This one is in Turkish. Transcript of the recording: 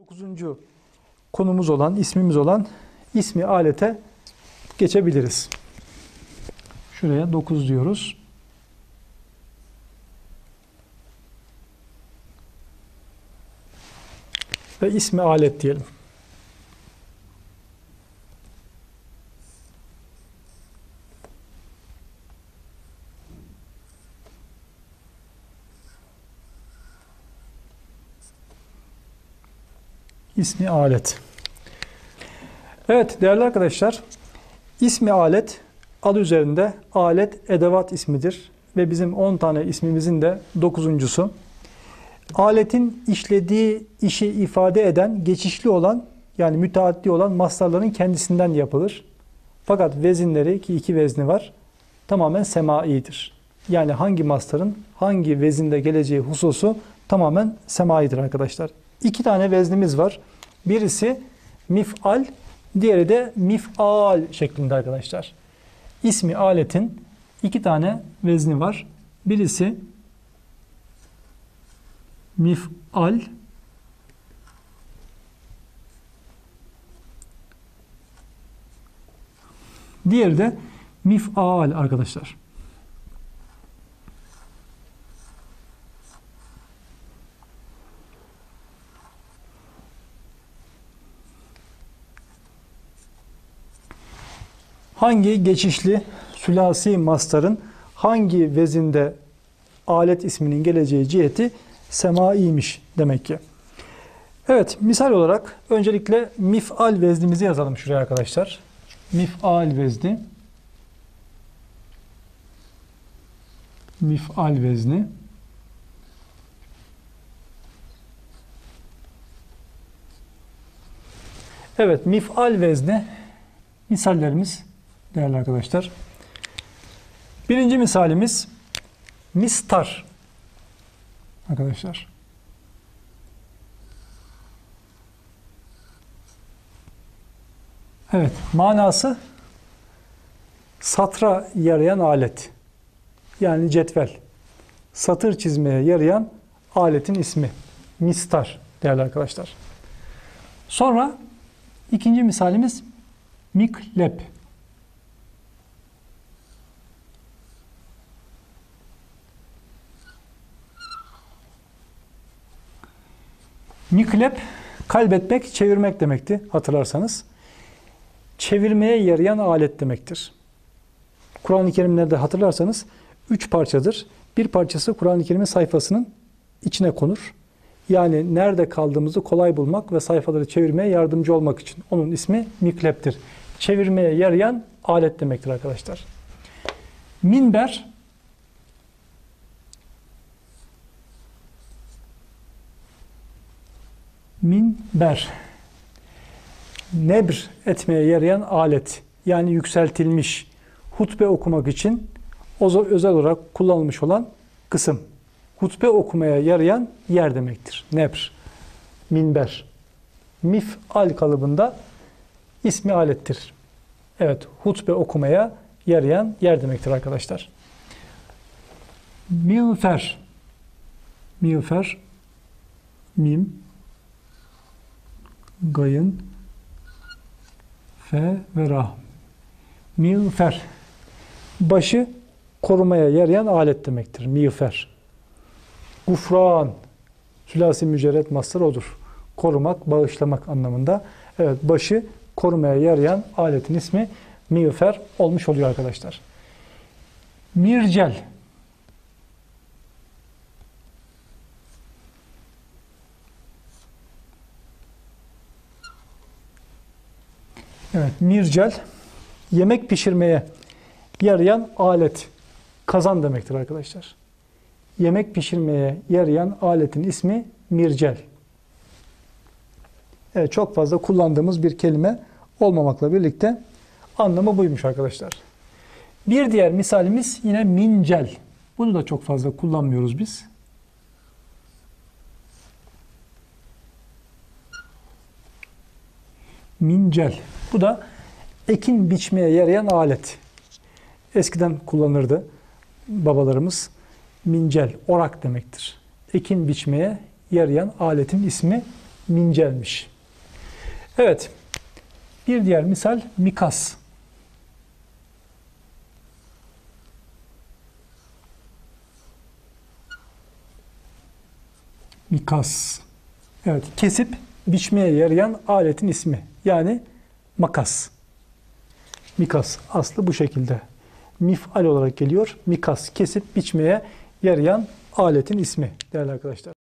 Dokuzuncu konumuz olan, ismimiz olan ismi alete geçebiliriz. Şuraya 9 diyoruz. Ve ismi alet diyelim. İsmi alet. Evet değerli arkadaşlar, ismi alet adı üzerinde alet edevat ismidir ve bizim 10 tane ismimizin de dokuzuncusu. Aletin işlediği işi ifade eden, geçişli olan yani müteaddi olan mastarların kendisinden yapılır. Fakat vezinleri ki iki vezni var tamamen semaidir. Yani hangi mastarın hangi vezinde geleceği hususu tamamen semaidir arkadaşlar. İki tane veznimiz var. Birisi mif'al, diğeri de mif'al şeklinde arkadaşlar. İsmi aletin iki tane vezni var. Birisi mif'al, diğeri de mif'al arkadaşlar. Hangi geçişli sülasi mastarın hangi vezinde alet isminin geleceği ciheti semaiymiş demek ki. Evet misal olarak öncelikle mif'al veznimizi yazalım şuraya arkadaşlar. Mif'al vezni. Mif'al vezni. Evet mif'al vezni misallerimiz değerli arkadaşlar. Birinci misalimiz mistar. Arkadaşlar. Evet, manası satra yarayan alet. Yani cetvel. Satır çizmeye yarayan aletin ismi. Mistar değerli arkadaşlar. Sonra ikinci misalimiz miklep. Miklep kalbetmek, çevirmek demekti hatırlarsanız. Çevirmeye yarayan alet demektir. Kur'an-ı Kerimlerde hatırlarsanız üç parçadır. Bir parçası Kur'an-ı Kerim'in sayfasının içine konur. Yani nerede kaldığımızı kolay bulmak ve sayfaları çevirmeye yardımcı olmak için. Onun ismi mikleptir. Çevirmeye yarayan alet demektir arkadaşlar. Minber minber nebr etmeye yarayan alet yani yükseltilmiş hutbe okumak için özel olarak kullanılmış olan kısım. Hutbe okumaya yarayan yer demektir. Nebr, minber. Mif al kalıbında ismi alettir. Evet, hutbe okumaya yarayan yer demektir arkadaşlar. Miğfer. Miğfer. Mim. Gayın. Fe ve rah. Miğfer. Başı korumaya yarayan alet demektir. Miğfer. Gufran. Sülasi mücerret mastar odur. Korumak, bağışlamak anlamında. Evet, başı korumaya yarayan aletin ismi miğfer olmuş oluyor arkadaşlar. Mircel. Evet, mircel yemek pişirmeye yarayan alet, kazan demektir arkadaşlar. Yemek pişirmeye yarayan aletin ismi mircel. Evet, çok fazla kullandığımız bir kelime olmamakla birlikte anlamı buymuş arkadaşlar. Bir diğer misalimiz yine mincel. Bunu da çok fazla kullanmıyoruz biz. Mincel. Bu da ekin biçmeye yarayan alet. Eskiden kullanırdı babalarımız. Mincel, orak demektir. Ekin biçmeye yarayan aletin ismi mincelmiş. Evet. Bir diğer misal mikas. Mikas. Evet, kesip biçmeye yarayan aletin ismi. Yani makas. Mikas aslı bu şekilde. Mifal olarak geliyor. Mikas kesip biçmeye yarayan aletin ismi değerli arkadaşlar.